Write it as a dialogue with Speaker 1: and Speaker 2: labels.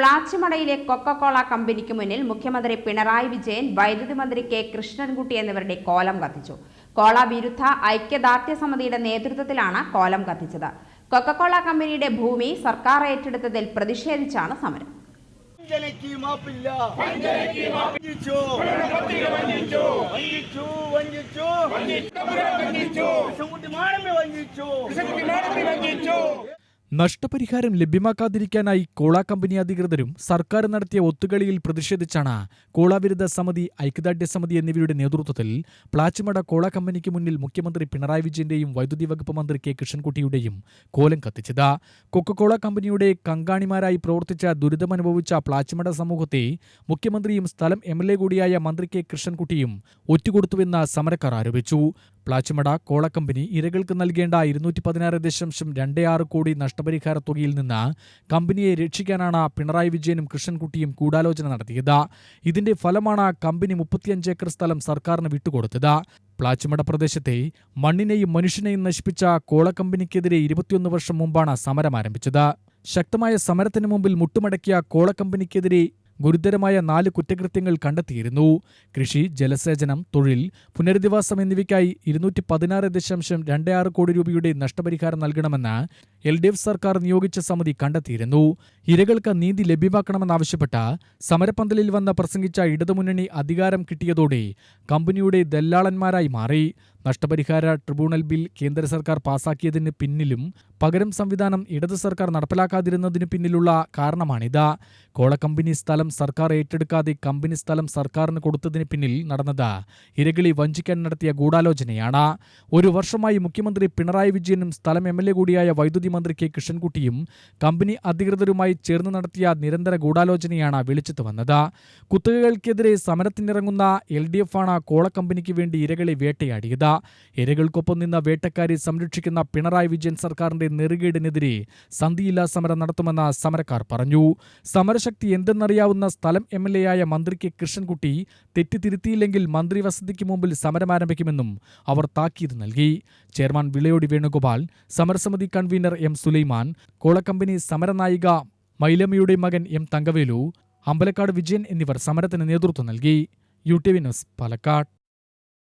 Speaker 1: പ്ലാച്ചിമടയിലെ Coca Cola കമ്പനിക്ക് മുന്നിൽ മുഖ്യമന്ത്രി പിണറായി വിജയൻ വൈദ്യുതി മന്ത്രി കെ. കൃഷ്ണൻകുട്ടി എന്നിവരുടെ കോലം കത്തിച്ചു. കോള വിരുദ്ധ ഐക്യദാർഢ്യ സമിതിയുടെ നേതൃത്വത്തിലാണ് കോലം കത്തിച്ചത്. കൊക്കക്കോള കമ്പനിയുടെ ഭൂമി സർക്കാർ ഏറ്റെടുത്തതിൽ പ്രതിഷേധിച്ചാണ് സമരം.
Speaker 2: വഞ്ചിച്ചു.
Speaker 3: നഷ്ടപരിഹാരം ലഭ്യമാക്കാതിരിക്കാനായി കോള കമ്പനി അധികൃതരും സർക്കാർ നടത്തിയ ഒത്തുകളിയിൽ പ്രതിഷേധിച്ചാണ് കോള വിരുദ്ധ സമിതി ഐക്യദാർഢ്യ സമിതി എന്നിവയുടെ നേതൃത്വത്തിൽ പ്ലാച്ചിമട കോള കമ്പനിക്ക് മുന്നിൽ മുഖ്യമന്ത്രി പിണറായി വിജയന്റെയും വൈദ്യുതി വകുപ്പ് മന്ത്രി കെ കൃഷ്ണൻകുട്ടിയുടെയും കോലം കത്തിച്ചത്. കൊക്കക്കോള കമ്പനിയുടെ കങ്കാണിമാരായി പ്രവർത്തിച്ച ദുരിതമനുഭവിച്ച പ്ലാച്ചിമട സമൂഹത്തെ മുഖ്യമന്ത്രിയും സ്ഥലം എ കൂടിയായ മന്ത്രി കെ കൃഷ്ണൻകുട്ടിയും ഒറ്റുകൊടുത്തുവെന്ന് സമരക്കാർ ആരോപിച്ചു. പ്ലാച്ചിമട കോളക്കമ്പനി കമ്പനി ഇരകൾക്ക് നൽകേണ്ട ഇരുന്നൂറ്റി പതിനാറ് ദശാംശം രണ്ട് ആറ് കോടി നഷ്ടപരിഹാര തുകയിൽ നിന്ന് കമ്പനിയെ രക്ഷിക്കാനാണ് പിണറായി വിജയനും കൃഷ്ണൻകുട്ടിയും ഗൂഢാലോചന നടത്തിയത്. ഇതിന്റെ ഫലമാണ് കമ്പനി മുപ്പത്തിയഞ്ച് ഏക്കർ സ്ഥലം സർക്കാരിന് വിട്ടുകൊടുത്തത്. പ്ലാച്ചിമട പ്രദേശത്തെ മണ്ണിനെയും മനുഷ്യനെയും നശിപ്പിച്ച കോളക്കമ്പനിക്കെതിരെ ഇരുപത്തിയൊന്ന് വർഷം മുമ്പാണ് സമരം ആരംഭിച്ചത്. ശക്തമായ സമരത്തിന് മുമ്പിൽ മുട്ടുമടക്കിയ കോള കമ്പനിക്കെതിരെ ഗുരുതരമായ നാല് കുറ്റകൃത്യങ്ങൾ കണ്ടെത്തിയിരുന്നു. കൃഷി ജലസേചനം തൊഴിൽ പുനരധിവാസം എന്നിവയ്ക്കായി ഇരുന്നൂറ്റി പതിനാറ് ദശാംശം രണ്ട് ആറ് കോടി രൂപയുടെ നഷ്ടപരിഹാരം നൽകണമെന്ന് എൽ ഡി എഫ് സർക്കാർ നിയോഗിച്ച സമിതി കണ്ടെത്തിയിരുന്നു. ഇരകൾക്ക് നീതി ലഭ്യമാക്കണമെന്നാവശ്യപ്പെട്ട് സമരപ്പന്തലിൽ വന്ന് പ്രസംഗിച്ച ഇടതുമുന്നണി അധികാരം കിട്ടിയതോടെ കമ്പനിയുടെ ദല്ലാളന്മാരായി മാറി. നഷ്ടപരിഹാര ട്രിബ്യൂണൽ ബിൽ കേന്ദ്ര സർക്കാർ പാസാക്കിയതിന് പിന്നിലും പകരം സംവിധാനം ഇടതു സർക്കാർ നടപ്പിലാക്കാതിരുന്നതിന് പിന്നിലുള്ള കാരണമാണിത്. കോളക്കമ്പനി കമ്പനി സ്ഥലം സർക്കാർ ഏറ്റെടുക്കാതെ കമ്പനി സ്ഥലം സർക്കാരിന് കൊടുത്തതിന് പിന്നിൽ നടന്നത് ഇരകളി വഞ്ചിക്കാൻ നടത്തിയ ഗൂഢാലോചനയാണ്. ഒരു വർഷമായി മുഖ്യമന്ത്രി പിണറായി വിജയനും സ്ഥലം എ കൂടിയായ വൈദ്യുതി മന്ത്രി കെ കൃഷ്ണൻകുട്ടിയും കമ്പനി അധികൃതരുമായി ചേർന്ന് നടത്തിയ നിരന്തര ഗൂഢാലോചനയാണ് വെളിച്ചത്ത് വന്നത്. കുത്തകകൾക്കെതിരെ സമരത്തിനിറങ്ങുന്ന എൽ ഡി എഫ് ആണ് കോള കമ്പനിക്ക് വേണ്ടി ഇരകളെ വേട്ടയാടിയത്. ഇരകൾക്കൊപ്പം നിന്ന വേട്ടക്കാരെ സംരക്ഷിക്കുന്ന പിണറായി വിജയൻ സർക്കാരിന്റെ നെറുകേടിനെതിരെ സന്ധിയില്ലാ സമരം നടത്തുമെന്ന് സമരക്കാർ പറഞ്ഞു. സമരശക്തി എന്തെന്നറിയാവുന്ന സ്ഥലം എം എൽ എ ആയ മന്ത്രി കെ കൃഷ്ണൻകുട്ടി തെറ്റിതിരുത്തിയില്ലെങ്കിൽ മന്ത്രി വസതിക്ക് മുമ്പിൽ സമരം ആരംഭിക്കുമെന്നും അവർ താക്കീത് നൽകി. ചെയർമാൻ വിളയോടി വേണുഗോപാൽ സമരസമിതി കൺവീനർ എം സുലൈമാൻ കോളക്കമ്പനി സമരനായിക മൈലമ്മയുടെ മകൻ എം തങ്കവേലു അമ്പലക്കാട് വിജയൻ എന്നിവർ സമരത്തിന് നേതൃത്വം നൽകി. U T V news Palakkad.